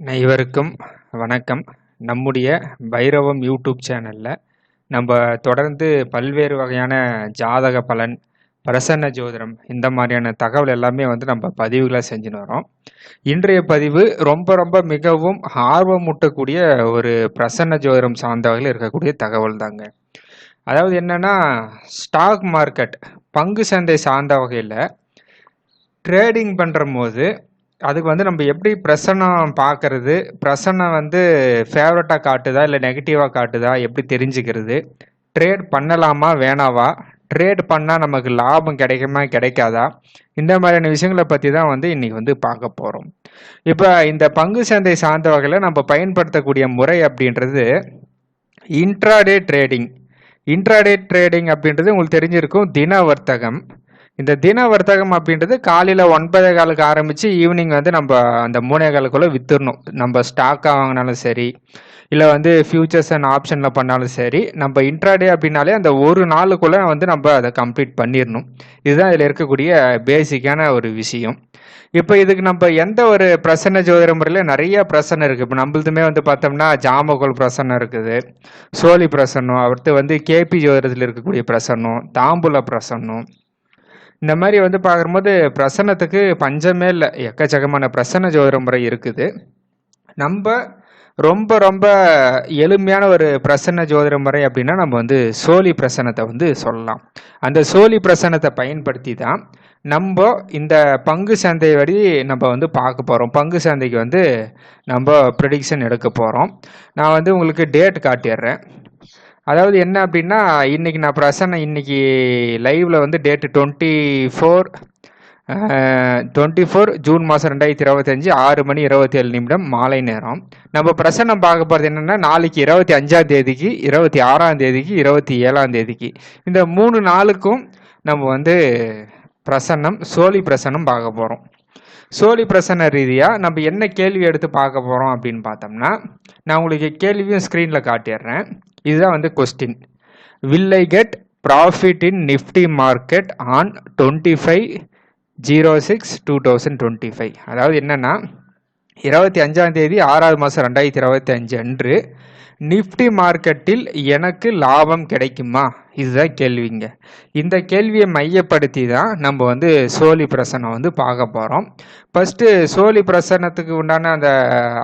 அனைவருக்கும் வணக்கம். நம்முடைய பைரவம் யூடியூப் சேனலில் நம்ம தொடர்ந்து பல்வேறு வகையான ஜாதக பலன் பிரசன்ன ஜோதிடம் இந்த மாதிரியான தகவல் எல்லாமே வந்து நம்ம பதிவுகளை செஞ்சுன்னு வரோம். இன்றைய பதிவு ரொம்ப ரொம்ப மிகவும் ஆர்வமூட்டக்கூடிய ஒரு பிரசன்ன ஜோதிடம் சார்ந்த வகையில் இருக்கக்கூடிய தகவல் தாங்க. அதாவது என்னன்னா ஸ்டாக் மார்க்கெட் பங்கு சந்தை சார்ந்த வகையில் ட்ரேடிங் பண்ணுற போது அதுக்கு வந்து நம்ம எப்படி பிரசன்னம் பார்க்கறது? பிரசன்னம் வந்து ஃபேவரட்டாக காட்டுதா? இல்லை நெகட்டிவாக காட்டுதா? எப்படி தெரிஞ்சுக்கிறது? ட்ரேட் பண்ணலாமா? வேணாவா? ட்ரேட் பண்ணால் நமக்கு லாபம் கிடைக்குமா? கிடைக்காதா? இந்த மாதிரியான விஷயங்களை பற்றி தான் வந்து இன்றைக்கி வந்து பார்க்க போகிறோம் இப்போ இந்த பங்கு சந்தை சார்ந்த வகையில் நம்ம பயன்படுத்தக்கூடிய முறை அப்படின்றது இன்ட்ராடே ட்ரேடிங் இன்ட்ராடே ட்ரேடிங் அப்படின்றது உங்களுக்கு தெரிஞ்சிருக்கும் தின வர்த்தகம் இந்த தின வர்த்தகம் அப்படின்றது காலையில் ஒன்பதே காலுக்கு ஆரம்பித்து ஈவினிங் வந்து நம்ம அந்த மூணே காலுக்குள்ளே வித்துடணும் நம்ம ஸ்டாக்காக வாங்கினாலும் சரி இல்லை வந்து ஃபியூச்சர்ஸ் அண்ட் ஆப்ஷனில் பண்ணாலும் சரி நம்ம இன்ட்ராடே அப்படின்னாலே அந்த ஒரு நாளுக்குள்ளே வந்து நம்ம அதை கம்ப்ளீட் பண்ணிடணும் இதுதான் இதில் இருக்கக்கூடிய பேசிக்கான ஒரு விஷயம். இப்போ இதுக்கு நம்ம எந்த ஒரு பிரசன்ன ஜோதிட முறையில் நிறைய பிரசன்னம் இருக்குது இப்போ நம்மளுதுமே வந்து பார்த்தோம்னா ஜாமகோல் பிரசன்னம் இருக்குது சோழி பிரசன்னம் அடுத்து வந்து கேபி ஜோதிடத்தில் இருக்கக்கூடிய பிரசன்னம் தாம்பூல பிரசன்னம் இந்த மாதிரி வந்து பார்க்கும்போது பிரசன்னத்துக்கு பஞ்சமே இல்லை. எக்கச்சக்கமான பிரசன்ன ஜோதிட முறை இருக்குது. நம்ம ரொம்ப ரொம்ப எளிமையான ஒரு பிரசன்ன ஜோதிட முறை அப்படின்னா நம்ம வந்து சோழி பிரசன்னத்தை வந்து சொல்லலாம். அந்த சோழி பிரசன்னத்தை பயன்படுத்தி தான் நம்ம இந்த பங்கு சந்தை வழி நம்ம வந்து பார்க்க போகிறோம் பங்கு சந்தைக்கு வந்து நம்ம ப்ரடிக்ஷன் எடுக்க போகிறோம் நான் வந்து உங்களுக்கு டேட் காட்டிடுறேன். அதாவது என்ன அப்படின்னா இன்றைக்கி நான் பிரசன்ன இன்றைக்கி லைவில் வந்து date twenty four twenty four June மாதம் ரெண்டாயிரத்தி இருபத்தஞ்சி ஆறு மணி இருபத்தி ஏழு நிமிடம் மாலை நேரம். நம்ம பிரசன்னம் பார்க்க போகிறது என்னென்னா நாளைக்கு இருபத்தி அஞ்சாம் தேதிக்கு இருபத்தி ஆறாம் தேதிக்கு இருபத்தி ஏழாம் தேதிக்கு. இந்த மூணு நாளுக்கும் நம்ம வந்து பிரசன்னம் சோழி பிரசன்னம் பார்க்க போகிறோம் சோழி பிரசன்ன ரீதியாக நம்ம என்ன கேள்வி எடுத்து பார்க்க போகிறோம் அப்படின்னு பார்த்தோம்னா நான் உங்களுக்கு கேள்வியும் ஸ்க்ரீனில் காட்டிடுறேன். இதுதான் வந்து question will I get profit in Nifty market on twenty five zero six two thousand twenty five அதாவது என்னென்னா இருபத்தி அஞ்சாம் தேதி ஆறாவது மாதம் ரெண்டாயிரத்தி இருபத்தி அஞ்சு அன்று நிஃப்டி மார்க்கெட்டில் எனக்கு லாபம் கிடைக்குமா? இதுதான் கேள்விங்க. இந்த கேள்வியை மையப்படுத்தி தான் நம்ம வந்து சோழி பிரசனம் வந்து பார்க்க போகிறோம் ஃபஸ்ட்டு சோழி பிரசனத்துக்கு உண்டான அந்த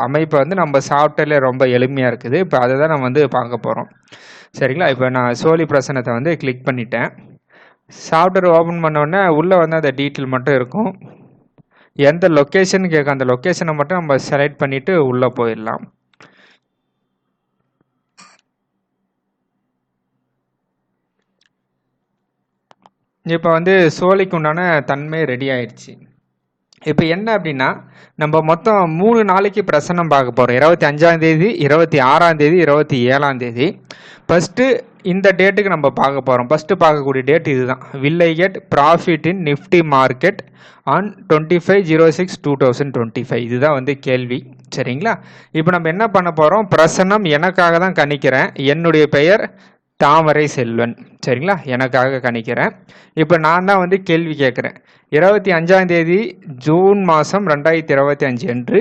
அமைப்பை வந்து நம்ம சாப்பிட்டலே ரொம்ப எளிமையாக இருக்குது. இப்போ அதை தான் நம்ம வந்து பார்க்க போகிறோம் சரிங்களா? இப்போ நான் சோழி பிரசனத்தை வந்து கிளிக் பண்ணிட்டேன். சாஃப்ட்வேர் ஓப்பன் பண்ணோடனே உள்ளே வந்து அந்த டீட்டெயில் மட்டும் இருக்கும். எந்த லொக்கேஷன் கேட்க அந்த லொக்கேஷனை மட்டும் நம்ம செலக்ட் பண்ணிவிட்டு உள்ளே போயிடலாம். இப்போ வந்து சோலைக்கு உண்டான தன்மை ரெடி ஆயிடுச்சு. இப்போ என்ன அப்படின்னா நம்ம மொத்தம் மூணு நாளைக்கு பிரசன்னம் பார்க்க போகிறோம் இருபத்தி அஞ்சாம் தேதி இருபத்தி ஆறாம் தேதி இருபத்தி ஏழாம் தேதி. ஃபஸ்ட்டு இந்த டேட்டுக்கு நம்ம பார்க்க போகிறோம் ஃபஸ்ட்டு பார்க்கக்கூடிய டேட் இதுதான். Will get profit in Nifty market on twenty five zero six two thousand twenty five இதுதான் வந்து கேள்வி. சரிங்களா? இப்போ நம்ம என்ன பண்ண போகிறோம் பிரசன்னம் எனக்காக தான் கணிக்கிறேன். என்னுடைய பெயர் தாமரை செல்வன். சரிங்களா? எனக்காக கணிக்கிறேன். இப்போ நான் தான் வந்து கேள்வி கேட்குறேன். இருபத்தி அஞ்சாம் தேதி ஜூன் மாதம் ரெண்டாயிரத்தி இருபத்தி அஞ்சு அன்று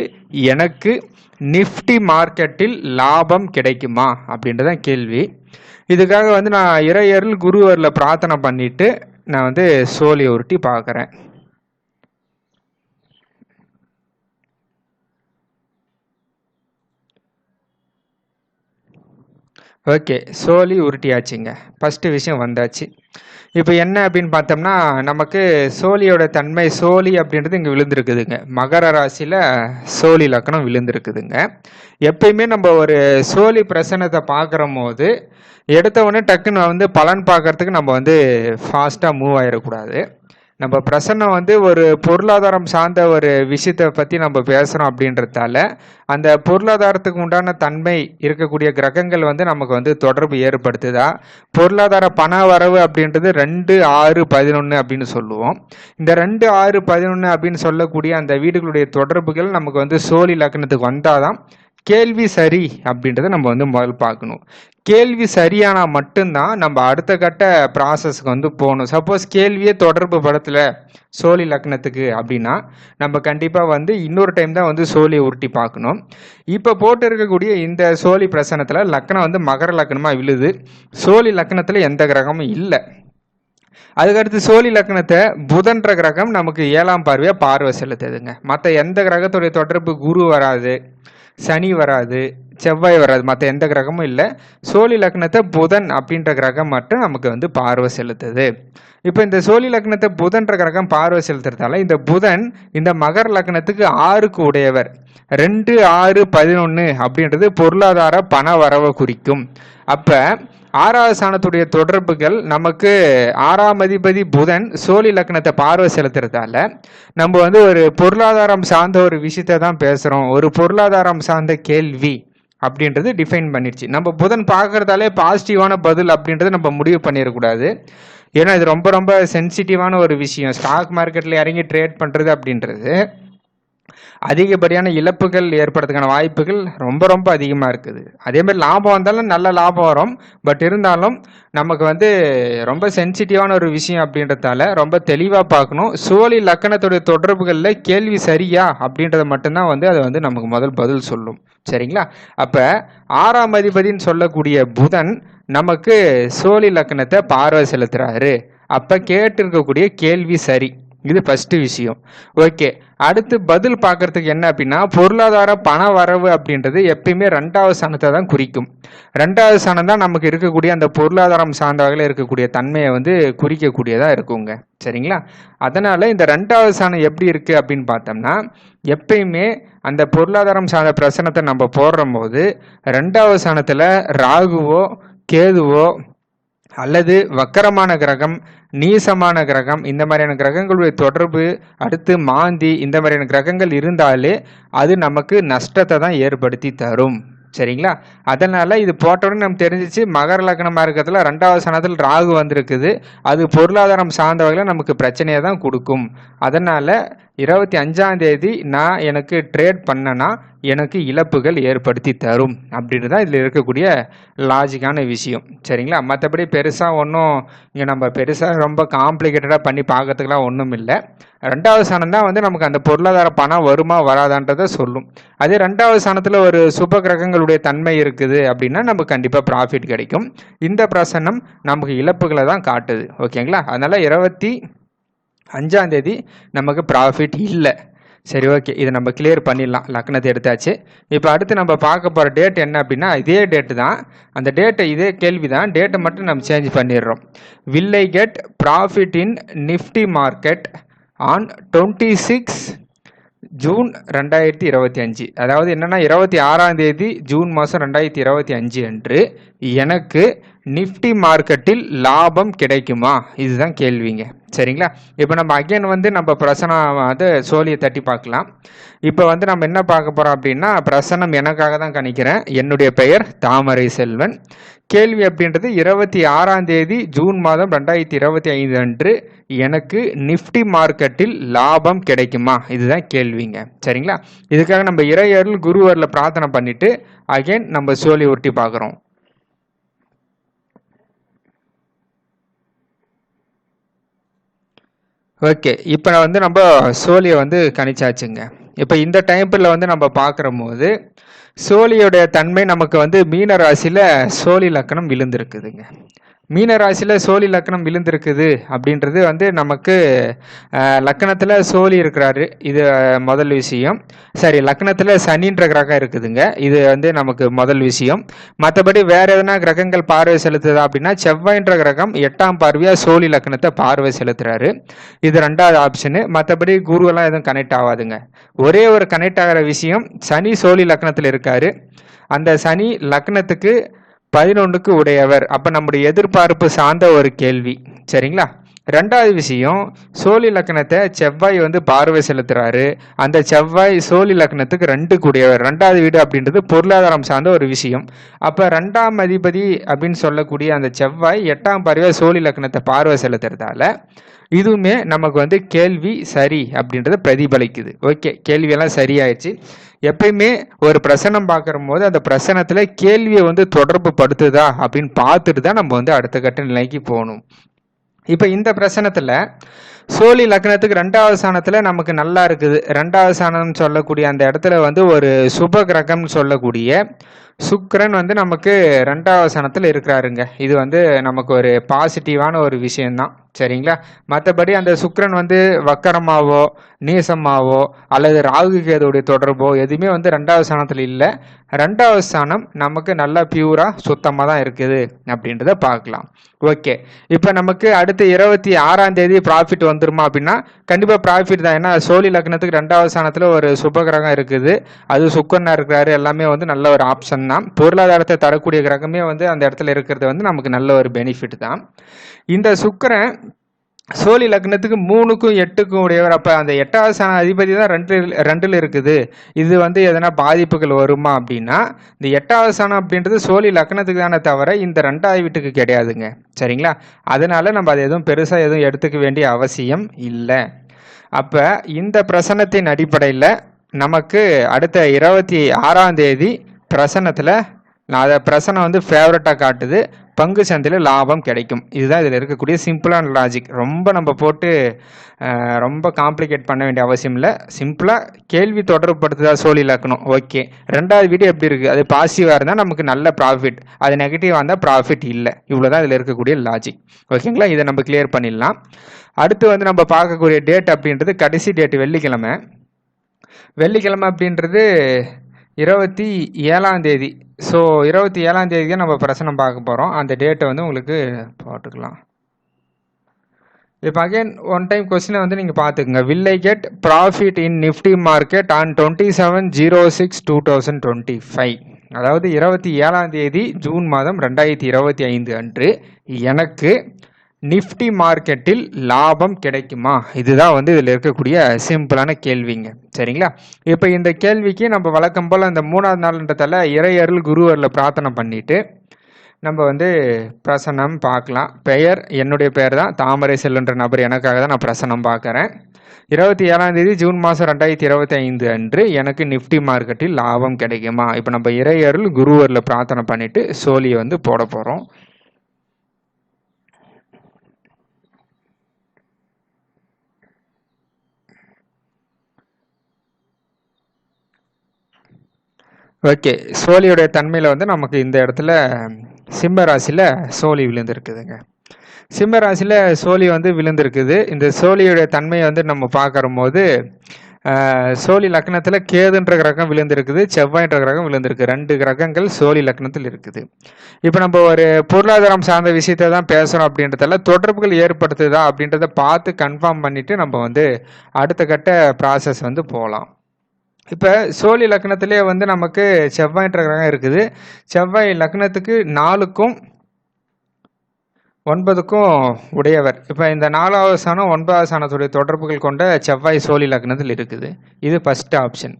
எனக்கு நிஃப்டி மார்க்கெட்டில் லாபம் கிடைக்குமா? அப்படின்றதான் கேள்வி. இதுக்காக வந்து நான் இறையரில் குருவரில் பிரார்த்தனை பண்ணிவிட்டு நான் வந்து சோழியை உருட்டி பார்க்குறேன். ஓகே சோழி உருட்டியாச்சுங்க. ஃபஸ்ட்டு விஷயம் வந்தாச்சு. இப்போ என்ன அப்படின்னு பார்த்தோம்னா நமக்கு சோழியோட தன்மை சோழி அப்படின்றது இங்கே விழுந்திருக்குதுங்க. மகர ராசியில் சோழி லக்கணம் விழுந்திருக்குதுங்க. எப்பயுமே நம்ம ஒரு சோழி பிரசனத்தை பார்க்குற போது எடுத்த உடனே டக்குன்னு வந்து பலன் பார்க்கறதுக்கு நம்ம வந்து ஃபாஸ்ட்டாக மூவ் ஆகிடக்கூடாது நம்ம பிரசன்னம் வந்து ஒரு பொருளாதாரம் சார்ந்த ஒரு விஷயத்தை பற்றி நம்ம பேசுகிறோம் அப்படின்றதால அந்த பொருளாதாரத்துக்கு உண்டான தன்மை இருக்கக்கூடிய கிரகங்கள் வந்து நமக்கு வந்து தொடர்பு ஏற்படுத்துதா? பொருளாதார பண வரவு அப்படின்றது ரெண்டு ஆறு பதினொன்று அப்படின்னு சொல்லுவோம். இந்த ரெண்டு ஆறு பதினொன்று அப்படின்னு சொல்லக்கூடிய அந்த வீடுகளுடைய தொடர்புகள் நமக்கு வந்து சோழி லக்னத்துக்கு வந்தால் தான் கேள்வி சரி அப்படின்றத நம்ம வந்து முதல் பார்க்கணும். கேள்வி சரியானா மட்டும்தான் நம்ம அடுத்த கட்ட ப்ராசஸ்க்கு வந்து போகணும். சப்போஸ் கேள்வியே தொடர்பு படத்தில் சோழி லக்னத்துக்கு அப்படின்னா நம்ம கண்டிப்பாக வந்து இன்னொரு டைம் தான் வந்து சோழியை உருட்டி பார்க்கணும். இப்போ போட்டு இருக்கக்கூடிய இந்த சோழி பிரசனத்தில் லக்னம் வந்து மகர லக்னமாக விழுது. சோழி லக்னத்தில் எந்த கிரகமும் இல்லை. அதுக்கடுத்து சோழி லக்னத்தை புதன்ற கிரகம் நமக்கு ஏழாம் பார்வையாக பார்வை செலுத்துதுங்க. மற்ற எந்த கிரகத்துடைய தொடர்பு குரு வராது. சனி வராது. செவ்வாய் வராது மற்ற எந்த கிரகமும் இல்லை. சோழி லக்னத்தை புதன் அப்படின்ற கிரகம் மட்டும் நமக்கு வந்து பார்வை செலுத்துது. இப்போ இந்த சோழி லக்னத்தை புதன்ற கிரகம் பார்வை செலுத்துறதால இந்த புதன் இந்த மகர லக்னத்துக்கு ஆறுக்கு உடையவர். ரெண்டு ஆறு பதினொன்று அப்படின்றது பொருளாதார பண வரவை குறிக்கும். அப்போ ஆறாவது ஸ்தானத்துடைய தொடர்புகள் நமக்கு ஆறாம் அதிபதி புதன் சோழி லக்னத்தை பார்வை செலுத்துறதால நம்ம வந்து ஒரு பொருளாதாரம் சார்ந்த ஒரு விஷயத்தை தான் பேசுகிறோம் ஒரு பொருளாதாரம் சார்ந்த கேள்வி. அப்படின்றது டிஃபைன் பண்ணிடுச்சு. நம்ம புதன் பார்க்குறதாலே பாசிட்டிவான பதில் அப்படின்றத நம்ம முடிவு பண்ணிடக்கூடாது. ஏன்னா இது ரொம்ப ரொம்ப சென்சிட்டிவான ஒரு விஷயம். ஸ்டாக் மார்க்கெட்டில் இறங்கி ட்ரேட் பண்ணுறது அப்படின்றது. அதிகப்படியான இழப்புகள் ஏற்படுறதுக்கான வாய்ப்புகள் ரொம்ப ரொம்ப அதிகமாக இருக்குது. அதே மாதிரி லாபம் வந்தாலும் நல்ல லாபம் வரும். பட் இருந்தாலும் நமக்கு வந்து ரொம்ப சென்சிட்டிவான ஒரு விஷயம் அப்படின்றதால ரொம்ப தெளிவாக பார்க்கணும். சோழி லக்கணத்துடைய தொடர்புகளில் கேள்வி சரியா அப்படின்றத மட்டும்தான் வந்து அதை வந்து நமக்கு முதல் பதில் சொல்லும். சரிங்களா? அப்போ ஆறாம் அதிபதின்னு சொல்லக்கூடிய புதன் நமக்கு சோழி லக்கணத்தை பார்வை செலுத்துறாரு. அப்போ கேட்டிருக்கக்கூடிய கேள்வி சரி. இது ஃபஸ்ட்டு விஷயம். ஓகே அடுத்து பதில் பார்க்கறதுக்கு என்ன அப்படின்னா பொருளாதார பண வரவு அப்படின்றது எப்பயுமே ரெண்டாவது சாணத்தை தான் குறிக்கும். ரெண்டாவது சாணம் தான் நமக்கு இருக்கக்கூடிய அந்த பொருளாதாரம் சார்ந்த வகையில் இருக்கக்கூடிய தன்மையை வந்து குறிக்கக்கூடியதாக இருக்குங்க. சரிங்களா? அதனால் இந்த ரெண்டாவது சாணம் எப்படி இருக்குது அப்படின்னு பார்த்தோம்னா எப்பயுமே அந்த பொருளாதாரம் சார்ந்த பிரசனத்தை நம்ம போடுற போது ரெண்டாவது சாணத்தில் ராகுவோ கேதுவோ அல்லது வக்கரமான கிரகம் நீசமான கிரகம் இந்த மாதிரியான கிரகங்களுடைய தொடர்பு அடுத்து மாந்தி இந்த மாதிரியான கிரகங்கள் இருந்தாலே அது நமக்கு நஷ்டத்தை தான் ஏற்படுத்தி தரும். சரிங்களா? அதனால் இது போட்டோன்னு நம்ம தெரிஞ்சிச்சு மகர லக்னமாக இருக்கிறதுல ரெண்டாவது சனத்தில் ராகு வந்திருக்குது. அது பொருளாதாரம் சார்ந்த வகையில் நமக்கு பிரச்சனையை தான் கொடுக்கும். அதனால் இருபத்தி அஞ்சாம் தேதி நான் எனக்கு ட்ரேட் பண்ணனா எனக்கு இழப்புகள் ஏற்படுத்தி தரும் அப்படின்னு தான் இதில் இருக்கக்கூடிய லாஜிக்கான விஷயம். சரிங்களா? மற்றபடி பெருசாக ஒன்றும் இங்கே நம்ம பெருசாக ரொம்ப காம்ப்ளிகேட்டடாக பண்ணி பார்க்கறதுக்கெலாம் ஒன்றும் இல்லை. ரெண்டாவது சாணம் தான் வந்து நமக்கு அந்த பொருளாதார பணம் வருமா வராதான்றதை சொல்லும். அதே ரெண்டாவது சாணத்தில் ஒரு சுப கிரகங்களுடைய தன்மை இருக்குது அப்படின்னா நமக்கு கண்டிப்பாக ப்ராஃபிட் கிடைக்கும். இந்த பிரசன்னம் நமக்கு இழப்புகளை தான் காட்டுது. ஓகேங்களா? அதனால் இருபத்தி அஞ்சாந்தேதி நமக்கு ப்ராஃபிட் இல்லை. சரி ஓகே இதை நம்ம கிளியர் பண்ணிடலாம். லக்னத்தை எடுத்தாச்சு. இப்போ அடுத்து நம்ம பார்க்க போகிற டேட் என்ன அப்படின்னா இதே டேட்டு தான். அந்த டேட்டை இதே கேள்வி தான். டேட்டை மட்டும் நம்ம சேஞ்ச் பண்ணிடுறோம். Will I get profit in Nifty market on twenty six June ரெண்டாயிரத்தி இருபத்தி அஞ்சு. அதாவது என்னென்னா இருபத்தி ஆறாம் தேதி ஜூன் மாதம் ரெண்டாயிரத்தி இருபத்தி அஞ்சு அன்று எனக்கு நிஃப்டி மார்க்கெட்டில் லாபம் கிடைக்குமா? இதுதான் கேள்விங்க. சரிங்களா? இப்போ நம்ம அகைன் வந்து நம்ம பிரசனம் வந்து சோழியை தட்டி பார்க்கலாம். இப்போ வந்து நம்ம என்ன பார்க்க போகிறோம் அப்படின்னா பிரசனம் எனக்காக தான் கணிக்கிறேன். என்னுடைய பெயர் தாமரை செல்வன் கேள்வி அப்படின்றது இருபத்தி ஆறாம் தேதி ஜூன் மாதம் ரெண்டாயிரத்தி இருபத்தி ஐந்து அன்று எனக்கு நிஃப்டி மார்க்கெட்டில் லாபம் கிடைக்குமா? இதுதான் கேள்விங்க. சரிங்களா? இதுக்காக நம்ம இறையருள் குருவரில் பிரார்த்தனை பண்ணிட்டு அகைன் நம்ம சோழி ஒட்டி பார்க்குறோம். ஓகே இப்போ வந்து நம்ம சோழியை வந்து கணிச்சாச்சுங்க. இப்போ இந்த டைப்பில் வந்து நம்ம பார்க்குற போது சோழியோடைய தன்மை நமக்கு வந்து மீன ராசியில் சோழி லக்கணம் விழுந்திருக்குதுங்க. மீன ராசியில் சோழி லக்கணம் விழுந்திருக்குது அப்படின்றது வந்து நமக்கு லக்கணத்தில் சோழி இருக்கிறாரு. இது முதல் விஷயம். சரி லக்கணத்தில் சனின்ற கிரகம் இருக்குதுங்க. இது வந்து நமக்கு முதல் விஷயம். மற்றபடி வேறு எதனா கிரகங்கள் பார்வை செலுத்துதா அப்படின்னா செவ்வாய்ன்ற கிரகம் எட்டாம் பார்வையாக சோழி லக்கணத்தை பார்வை செலுத்துகிறாரு இது ரெண்டாவது ஆப்ஷனு மற்றபடி குருவெல்லாம் எதுவும் கனெக்ட் ஆகாதுங்க. ஒரே ஒரு கனெக்ட் ஆகிற விஷயம் சனி சோழி லக்கணத்தில் இருக்காரு. அந்த சனி லக்னத்துக்கு பதினொன்றுக்கு உடையவர். அப்போ நம்முடைய எதிர்பார்ப்பு சார்ந்த ஒரு கேள்வி. சரிங்களா? ரெண்டாவது விஷயம் சோழி லக்னத்தை செவ்வாய் வந்து பார்வை செலுத்துறாரு. அந்த செவ்வாய் சோழி லக்னத்துக்கு ரெண்டு கூடியவர். ரெண்டாவது வீடு அப்படின்றது பொருளாதாரம் சார்ந்த ஒரு விஷயம். அப்போ ரெண்டாம் அதிபதி அப்படின்னு சொல்லக்கூடிய அந்த செவ்வாய் எட்டாம் பார்வையாக சோழி லக்னத்தை பார்வை செலுத்துறதால இதுவுமே நமக்கு வந்து கேள்வி சரி அப்படின்றத பிரதிபலிக்குது. ஓகே கேள்வியெல்லாம் சரியாயிடுச்சு. எப்பயுமே ஒரு பிரசனம் பார்க்குற போது அந்த பிரசனத்தில் கேள்வியை வந்து தொடர்பு படுத்துதா அப்படின்னு பார்த்துட்டு தான் நம்ம வந்து அடுத்த கட்ட நிலைக்கு போகணும். இப்போ இந்த பிரசனத்தில் சோழி லக்னத்துக்கு ரெண்டாவது சாணத்தில் நமக்கு நல்லா இருக்குது. ரெண்டாவது சாணம்னு சொல்லக்கூடிய அந்த இடத்துல வந்து ஒரு சுப கிரகம்னு சொல்லக்கூடிய சுக்கரன் வந்து நமக்கு ரெண்டாவது சாணத்தில் இருக்கிறாருங்க. இது வந்து நமக்கு ஒரு பாசிட்டிவான ஒரு விஷயம்தான். சரிங்களா? மற்றபடி அந்த சுக்கரன் வந்து வக்கரமாவோ நீசமாவோ அல்லது ராகு கேதுடைய தொடர்போ எதுவுமே வந்து ரெண்டாவது சாணத்தில் இல்லை. ரெண்டாவது ஸ்தானம் நமக்கு நல்லா பியூராக சுத்தமாக தான் இருக்குது அப்படின்றத பார்க்கலாம். ஓகே இப்போ நமக்கு அடுத்து இருபத்தி ஆறாம் தேதி ப்ராஃபிட் வந்துருமா அப்படின்னா கண்டிப்பாக ப்ராஃபிட் தான். ஏன்னா சோழி லக்னத்துக்கு ரெண்டாவது ஸ்தானத்தில் ஒரு சுபகிரகம் இருக்குது. அது சுக்கரனாக இருக்கிறாரு. எல்லாமே வந்து நல்ல ஒரு ஆப்ஷன் தான். பொருளாதாரத்தை தரக்கூடிய கிரகமே வந்து அந்த இடத்துல இருக்கிறது வந்து நமக்கு நல்ல ஒரு பெனிஃபிட் தான். இந்த சுக்கரன் சோழி லக்னத்துக்கு மூணுக்கும் எட்டுக்கும் உடையவர். அப்போ அந்த எட்டாவது சன அதிபதி தான் ரெண்டு ரெண்டில் இருக்குது. இது வந்து எதனா பாதிப்புகள் வருமா அப்படின்னா இந்த எட்டாவது சனம் அப்படின்றது சோழி லக்னத்துக்கு தானே தவிர இந்த ரெண்டாவது வீட்டுக்கு கிடையாதுங்க. சரிங்களா? அதனால நம்ம அதை எதுவும் பெருசாக எதுவும் எடுத்துக்க வேண்டிய அவசியம் இல்லை. அப்போ இந்த பிரசனத்தின் அடிப்படையில் நமக்கு அடுத்த இருபத்தி ஆறாம் தேதி பிரசனத்தில் அதை பிரசனை வந்து ஃபேவரட்டாக காட்டுது. பங்கு சந்தையில் லாபம் கிடைக்கும். இதுதான் இதில் இருக்கக்கூடிய சிம்பிளான லாஜிக் ரொம்ப நம்ம போட்டு ரொம்ப காம்ப்ளிகேட் பண்ண வேண்டிய அவசியம் இல்லை. சிம்பிளாக கேள்வி தொடர்புப்படுத்துதா சோழி இலக்கணும் ஓகே ரெண்டாவது வீடியோ எப்படி இருக்குது அது பாசிட்டிவாக இருந்தால் நமக்கு நல்ல ப்ராஃபிட் அது நெகட்டிவாக இருந்தால் ப்ராஃபிட் இல்லை. இவ்வளோ தான் இதில் இருக்கக்கூடிய லாஜிக் ஓகேங்களா இதை நம்ம கிளியர் பண்ணிடலாம். அடுத்து வந்து நம்ம பார்க்கக்கூடிய டேட் அப்படின்றது கடைசி டேட் வெள்ளிக்கிழமை. வெள்ளிக்கிழமை அப்படின்றது இருபத்தி ஏழாம் தேதி. ஸோ இருபத்தி ஏழாம் தேதி நம்ம பிரசனம் பார்க்க போகிறோம் அந்த டேட்டை வந்து உங்களுக்கு போட்டுக்கலாம். இப்போ அகைன் ஒன் டைம் கொஸ்டினை வந்து நீங்கள் பார்த்துக்குங்க. Will I get profit in Nifty market on twenty seven zero six two thousand twenty five அதாவது இருபத்தி ஏழாம் தேதி ஜூன் மாதம் ரெண்டாயிரத்தி இருபத்தி ஐந்து அன்று எனக்கு நிஃப்டி மார்க்கெட்டில் லாபம் கிடைக்குமா? இதுதான் வந்து இதில் இருக்கக்கூடிய சிம்பிளான கேள்விங்க. சரிங்களா? இப்போ இந்த கேள்விக்கு நம்ம வழக்கம் போல் இந்த மூணாவது நாள்ன்றதால இறையருள் குருவரில் பிரார்த்தனை பண்ணிட்டு நம்ம வந்து பிரசனம் பார்க்கலாம். பெயர் என்னுடைய பெயர் தான் தாமரை செல்லுன்ற நபர். எனக்காக தான் நான் பிரசனம் பார்க்குறேன். இருபத்தி ஏழாம் தேதி ஜூன் மாதம் ரெண்டாயிரத்தி இருபத்தி ஐந்து அன்று எனக்கு நிஃப்டி மார்க்கெட்டில் லாபம் கிடைக்குமா? இப்போ நம்ம இறையருள் குருவரில் பிரார்த்தனை பண்ணிவிட்டு சோழியை வந்து போட போகிறோம் ஓகே சோழியுடைய தன்மையில் வந்து நமக்கு இந்த இடத்துல சிம்ம ராசியில் சோழி விழுந்திருக்குதுங்க. சிம்ம ராசியில் சோழி வந்து விழுந்திருக்குது. இந்த சோழியுடைய தன்மையை வந்து நம்ம பார்க்குற போது சோழி லக்னத்தில் கேதுன்ற கிரகம் விழுந்திருக்குது செவ்வாய்ன்ற கிரகம் விழுந்திருக்கு. ரெண்டு கிரகங்கள் சோழி லக்னத்தில் இருக்குது. இப்போ நம்ம ஒரு பொருளாதாரம் சார்ந்த விஷயத்தை தான் பேசுகிறோம் அப்படின்றதால தொடர்புகள் ஏற்படுத்துதா அப்படின்றத பார்த்து கன்ஃபார்ம் பண்ணிவிட்டு நம்ம வந்து அடுத்த கட்ட ப்ராசஸ் வந்து போகலாம் இப்போ சோழி லக்னத்திலே வந்து நமக்கு செவ்வாயின்ற கிரகம் இருக்குது. செவ்வாய் லக்னத்துக்கு நாலுக்கும் ஒன்பதுக்கும் உடையவர். இப்போ இந்த நாலாவது சாணம் ஒன்பதாவது சாணத்துடைய தொடர்புகள் கொண்ட செவ்வாய் சோழி லக்னத்தில் இருக்குது. இது ஃபஸ்ட் ஆப்ஷன்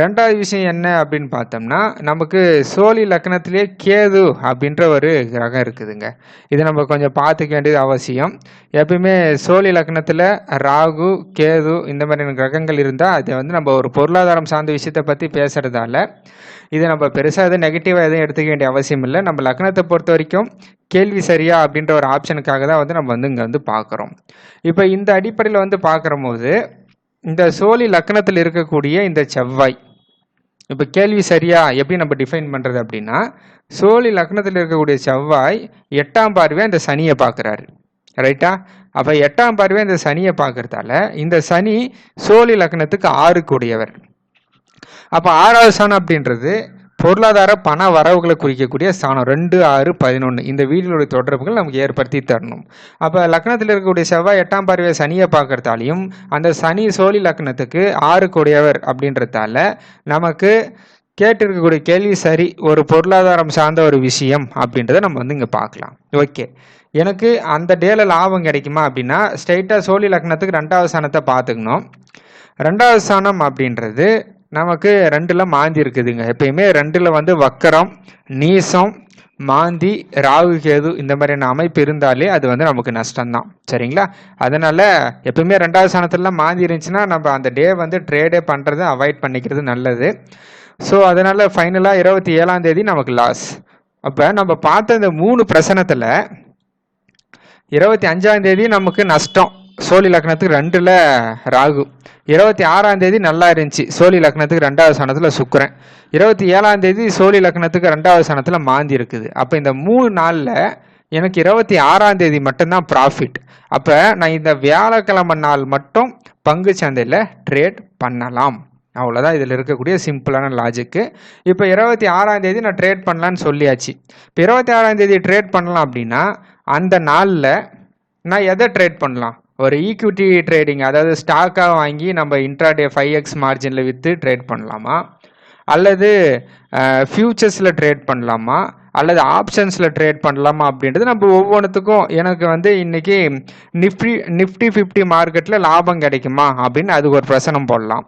ரெண்டாவது விஷயம் என்ன அப்படின்னு பார்த்தோம்னா நமக்கு சோழி லக்னத்திலே கேது அப்படின்ற ஒரு கிரகம் இருக்குதுங்க. இது நம்ம கொஞ்சம் பார்த்துக்க வேண்டியது அவசியம். எப்பயுமே சோழி லக்னத்தில் ராகு கேது இந்த மாதிரியான கிரகங்கள் இருந்தால் அதை வந்து நம்ம ஒரு பொருளாதாரம் சார்ந்த விஷயத்தை பற்றி பேசுகிறதால இது நம்ம பெருசாக எதுவும் நெகட்டிவாக எதுவும் எடுத்துக்க வேண்டிய அவசியம் இல்லை. நம்ம லக்னத்தை பொறுத்த வரைக்கும் கேள்வி சரியா அப்படின்ற ஒரு ஆப்ஷனுக்காக தான் வந்து நம்ம வந்து இங்கே வந்து பார்க்குறோம். இப்போ இந்த அடிப்படையில் வந்து பார்க்குற போது இந்த சோழி லக்னத்தில் இருக்கக்கூடிய இந்த செவ்வாய் இப்போ கேள்வி சரியா எப்படி நம்ம டிஃபைன் பண்ணுறது அப்படின்னா சோழி லக்னத்தில் இருக்கக்கூடிய செவ்வாய் எட்டாம் பார்வையாக இந்த சனியை பார்க்குறாரு. ரைட்டா அப்போ எட்டாம் பார்வையாக இந்த சனியை பார்க்குறதால இந்த சனி சோழி லக்னத்துக்கு ஆறுக்குடையவர் அப்போ ஆறாவது சாணம் அப்படின்றது பொருளாதார பண வரவுகளை குறிக்கக்கூடிய ஸ்தானம். ரெண்டு ஆறு பதினொன்று இந்த வீடுகளுடைய தொடர்புகள் நமக்கு ஏற்படுத்தி தரணும். அப்போ லக்னத்தில் இருக்கக்கூடிய செவ்வாய் எட்டாம் பார்வையை சனியை பார்க்கறதாலையும் அந்த சனி சோழி லக்னத்துக்கு ஆறு கூடியவர் அப்படின்றதால நமக்கு கேட்டிருக்கக்கூடிய கேள்வி சரி ஒரு பொருளாதாரம் சார்ந்த ஒரு விஷயம் அப்படின்றத நம்ம வந்து இங்கே பார்க்கலாம். ஓகே. எனக்கு அந்த டேல லாபம் கிடைக்குமா அப்படின்னா ஸ்ட்ரைட்டாக சோழி லக்னத்துக்கு ரெண்டாவது ஸ்தானத்தை பார்த்துக்கணும். ரெண்டாவது ஸ்தானம் அப்படின்றது நமக்கு ரெண்டில் மாந்தி இருக்குதுங்க. எப்பயுமே ரெண்டில் வந்து வக்கரம் நீசம் மாந்தி ராகு கேது இந்த மாதிரியான அமைப்பு இருந்தாலே அது வந்து நமக்கு நஷ்டம்தான். சரிங்களா? அதனால் எப்பயுமே ரெண்டாவது ஸ்தானத்துலலாம் மாந்தி இருந்துச்சுன்னா நம்ம அந்த டே வந்து ட்ரேடே பண்ணுறதை அவாய்ட் பண்ணிக்கிறது நல்லது. ஸோ அதனால் ஃபைனலாக இருபத்தி ஏழாம் தேதி நமக்கு லாஸ் அப்போ நம்ம பார்த்த இந்த மூணு பிரசனத்தில் இருபத்தி அஞ்சாம் தேதி நமக்கு நஷ்டம். சோழி லக்னத்துக்கு ரெண்டில் ராகு. இருபத்தி ஆறாம் தேதி நல்லா இருந்துச்சு. சோழி லக்னத்துக்கு ரெண்டாவது சனத்தில் சுக்கரன். இருபத்தி ஏழாம் தேதி சோழி லக்னத்துக்கு ரெண்டாவது சனத்தில் மாந்தி இருக்குது. அப்போ இந்த மூணு நாளில் எனக்கு இருபத்தி ஆறாம் தேதி மட்டும்தான் ப்ராஃபிட் அப்போ நான் இந்த வியாழக்கிழமை நாள் மட்டும் பங்கு சந்தையில் ட்ரேட் பண்ணலாம். அவ்வளோதான் இதில் இருக்கக்கூடிய சிம்பிளான லாஜிக்கு இப்போ இருபத்தி ஆறாம் தேதி நான் ட்ரேட் பண்ணலான்னு சொல்லியாச்சு. இப்போ இருபத்தி ஆறாம் தேதி ட்ரேட் பண்ணலாம் அப்படின்னா அந்த நாளில் நான் எதை ட்ரேட் பண்ணலாம்? ஒரு ஈக்விட்டி ட்ரேடிங் அதாவது ஸ்டாக்காக வாங்கி நம்ம இன்ட்ராடே ஃபைவ் எக்ஸ் மார்ஜினில் விற்று ட்ரேட் பண்ணலாமா? அல்லது ஃப்யூச்சர்ஸில் ட்ரேட் பண்ணலாமா? அல்லது ஆப்ஷன்ஸில் ட்ரேட் பண்ணலாமா அப்படின்றது நம்ம ஒவ்வொன்றுத்துக்கும் எனக்கு வந்து இன்றைக்கி நிஃப்டி நிஃப்டி ஃபிஃப்டி மார்க்கெட்டில் லாபம் கிடைக்குமா அப்படின்னு அதுக்கு ஒரு பிரசனம் போடலாம்.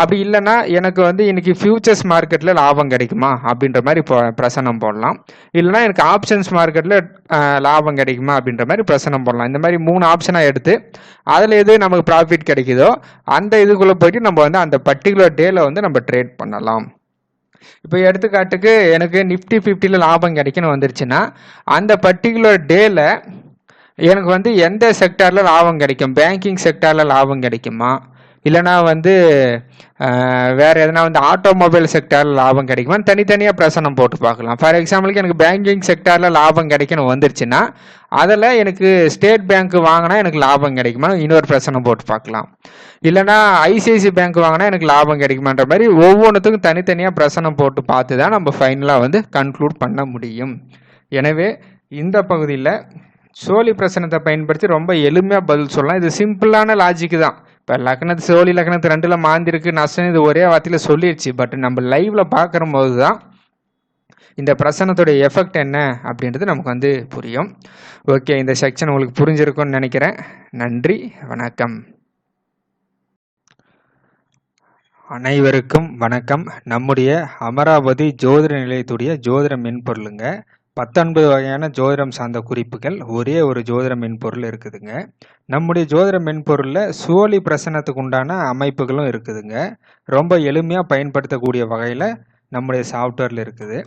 அப்படி இல்லைன்னா எனக்கு வந்து இன்னைக்கு ஃபியூச்சர்ஸ் மார்க்கெட்டில் லாபம் கிடைக்குமா? அப்படின்ற மாதிரி இப்போ பிரசனம் போடலாம். இல்லைனா எனக்கு ஆப்ஷன்ஸ் மார்க்கெட்டில் லாபம் கிடைக்குமா? அப்படின்ற மாதிரி பிரசனம் போடலாம். இந்த மாதிரி மூணு ஆப்ஷனாக எடுத்து அதில் எது நமக்கு ப்ராஃபிட் கிடைக்குதோ அந்த இதுக்குள்ளே போயிட்டு நம்ம வந்து அந்த பர்டிகுலர் டேல வந்து நம்ம ட்ரேட் பண்ணலாம். இப்போ எடுத்துக்காட்டுக்கு எனக்கு நிஃப்டி ஃபிஃப்டியில் லாபம் கிடைக்குன்னு வந்துருச்சுன்னா அந்த பர்டிகுலர் டேல எனக்கு வந்து எந்த செக்டாரில் லாபம் கிடைக்கும்? பேங்கிங் செக்டாரில் லாபம் கிடைக்குமா? இல்லைனா வந்து வேறு எதனா வந்து ஆட்டோமொபைல் செக்டாரில் லாபம் கிடைக்குமா? தனித்தனியாக பிரசனம் போட்டு பார்க்கலாம். ஃபார் எக்ஸாம்பிளுக்கு எனக்கு பேங்கிங் செக்டாரில் லாபம் கிடைக்கணும் வந்துருச்சுன்னா அதில் எனக்கு ஸ்டேட் பேங்க் வாங்கினா எனக்கு லாபம் கிடைக்குமா? இன்னொரு பிரசனம் போட்டு பார்க்கலாம். இல்லைனா ஐசிஐசி பேங்க் வாங்கினா எனக்கு லாபம் கிடைக்குமான்ற மாதிரி ஒவ்வொன்றுத்துக்கும் தனித்தனியாக பிரசனம் போட்டு பார்த்து தான் நம்ம ஃபைனலாக வந்து கன்க்ளூட் பண்ண முடியும். எனவே இந்த பகுதியில் சோழி பிரசனத்தை பயன்படுத்தி ரொம்ப எளிமையாக பதில் சொல்லலாம். இது சிம்பிளான லாஜிக்கு தான். இப்போ லக்னத்து சோழி லக்னத்து ரெண்டில் மாந்திருக்கு நஷ்டம் இது ஒரே வார்த்தையில் சொல்லிடுச்சு பட் நம்ம லைவில் பார்க்குற போது தான் இந்த பிரசனத்துடைய எஃபெக்ட் என்ன அப்படின்றது நமக்கு வந்து புரியும். ஓகே இந்த செக்ஷன் உங்களுக்கு புரிஞ்சிருக்கும்னு நினைக்கிறேன். நன்றி வணக்கம். அனைவருக்கும் வணக்கம். நம்முடைய அமராவதி ஜோதிட நிலையத்துடைய ஜோதிட மென்பொருளுங்க. பத்தொன்பது வகையான ஜோதிடம் சார்ந்த குறிப்புகள் ஒரே ஒரு ஜோதிட மென்பொருள் இருக்குதுங்க. நம்முடைய ஜோதிட மென்பொருளில் சோழி பிரசனத்துக்கு உண்டான அமைப்புகளும் இருக்குதுங்க. ரொம்ப எளிமையாக பயன்படுத்தக்கூடிய வகையில் நம்முடைய சாஃப்ட்வேரில் இருக்குது.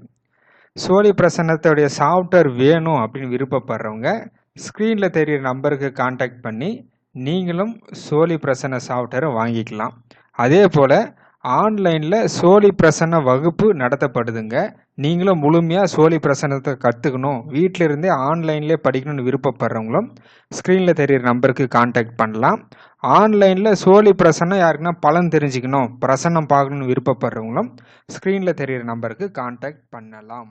சோழி பிரசன்னத்துடைய சாஃப்ட்வேர் வேணும் அப்படின்னு விருப்பப்படுறவங்க ஸ்க்ரீனில் தெரிகிற நம்பருக்கு காண்டாக்ட் பண்ணி நீங்களும் சோழி பிரசன்ன சாஃப்ட்வேரை வாங்கிக்கலாம். அதே போல் ஆன்லைனில் சோழி பிரசன்ன வகுப்பு நடத்தப்படுதுங்க. நீங்களும் முழுமையாக சோழி பிரசன்னத்தை கற்றுக்கணும் வீட்டில் இருந்தே ஆன்லைன்லேயே படிக்கணும்னு விருப்பப்படுறவங்களும் ஸ்க்ரீனில் தெரியிற நம்பருக்கு காண்டாக்ட் பண்ணலாம். ஆன்லைனில் சோழி பிரசன்னம் யாருக்குன்னா பலன் தெரிஞ்சுக்கணும். பிரசன்னம் பார்க்கணுன்னு விருப்பப்படுறவங்களும் ஸ்க்ரீனில் தெரியிற நம்பருக்கு காண்டாக்ட் பண்ணலாம்.